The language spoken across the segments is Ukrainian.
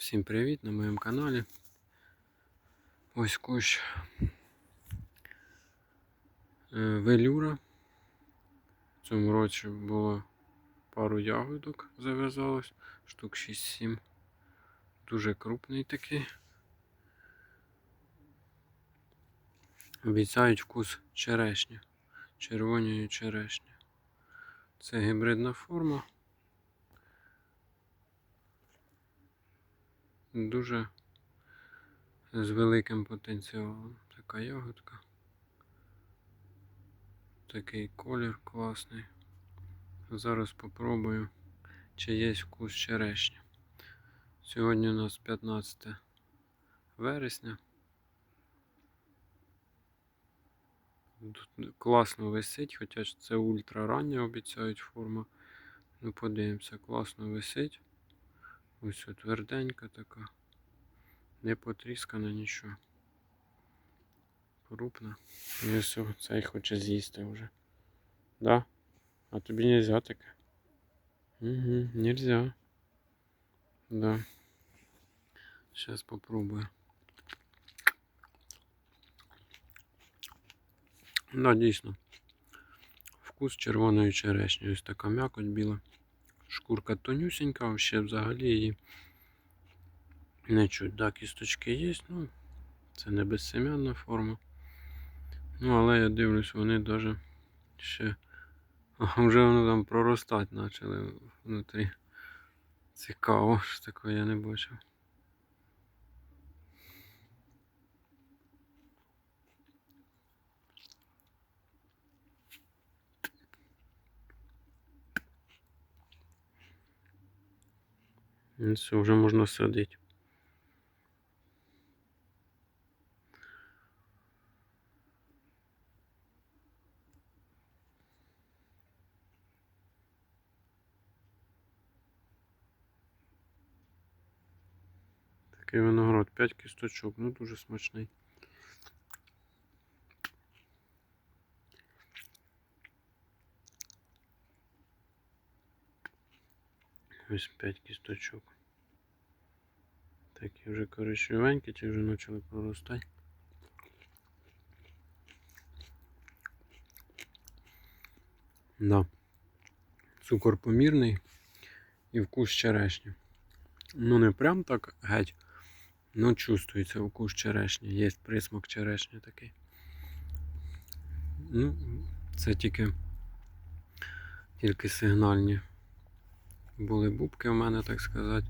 Всім привіт на моєму каналі. Ось кущ е, велюра. В цьому році було пару ягодок зав'язалось, штук 6-7. Дуже крупний такий. Обіцяють вкус черешні, червоної черешні. Це гібридна форма. Дуже з великим потенціалом. Така ягодка. Такий колір класний. Зараз попробую, чи є вкус черешні. Сьогодні у нас 15 вересня. Тут класно висить, хоча це ультра рання обіцяють форма. Ну подивимося, класно висить. Ось от тверденька така. Не потріскана нічого. Крупна. І ось цей хоче з'їсти вже. Да? А тобі нельзя таке? Угу, нельзя. Да. Сейчас попробую. Да, дійсно. Вкус червоної черешні. Ось така м'якоть біла. Шкурка тонюсенька, ще взагалі її не чуть. Да, кісточки є, ну це не безсем'янна форма. Ну, але я дивлюсь, вони навіть ще вже воно там проростати почали внутрі. Цікаво, що такого я не бачив. Все, вже можна садити. Такий виноград, 5 кісточок, ну дуже смачний. Ось 5 кісточок. Такі вже коричневенькі, ті вже почали проростати. Да. Цукор помірний і вкус черешні. Ну не прям так геть. Ну чувствується вкус черешні. Є присмак черешні такий. Ну, це тільки тільки сигнальні були бубки в мене, так сказати.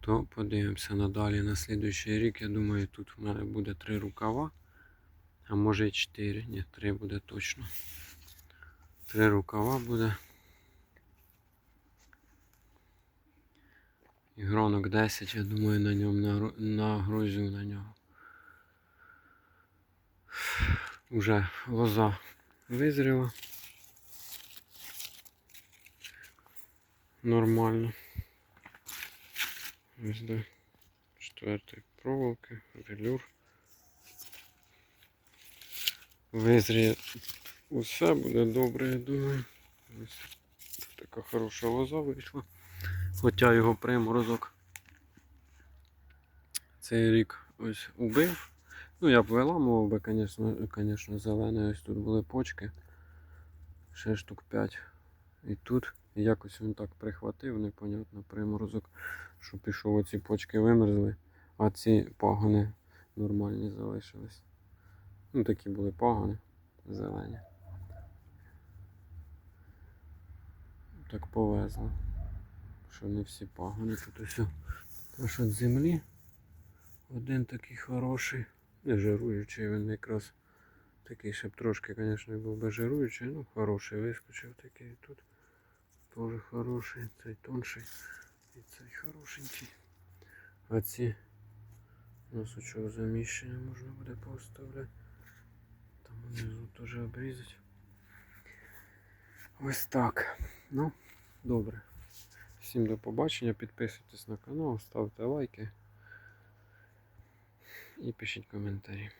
То подивимося надалі. На слідуючий рік, я думаю, тут в мене буде три рукава. А може і чотири. Ні, три буде точно. Три рукава буде. І гронок 10, я думаю, на ньому нагрузю на нього. Уже лоза визріла. Нормально. Ось до четвертої проволоки, велюр. Визріє усе буде добре, я думаю. Ось така хороша лоза вийшла. Хоча його приморозок цей рік ось убив. Ну я б виламував би, звісно, звісно, зелене. Ось тут були почки. Ще штук 5. І тут якось він так прихватив, непонятно, приморозок, що пішов оці почки вимерзли, а ці пагони нормальні залишились. Ну такі були пагони зелені. Так повезло що не всі пагони тут ось. Аж від землі. Один такий хороший. Не жируючий, він якраз такий, щоб трошки, звісно, був би жируючий, ну хороший вискочив такий тут. Теж хороший, цей тонший і цей хорошенький. А ці носочок заміщення можна буде поставляти. Там внизу теж обрізати. Ось так. Ну, добре. Всім до побачення, підписуйтесь на канал, ставте лайки і пишіть коментарі.